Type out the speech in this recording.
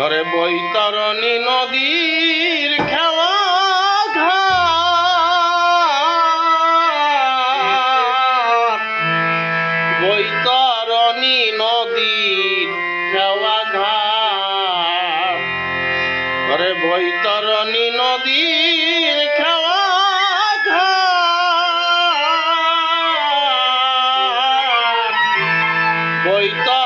ধরে বৈতরণী নদীর খেলা বৈতরণী নদীর খেওয়া ঘাট। ধরে বৈতরণী নদীর খেওয়া ঘাট। বৈতর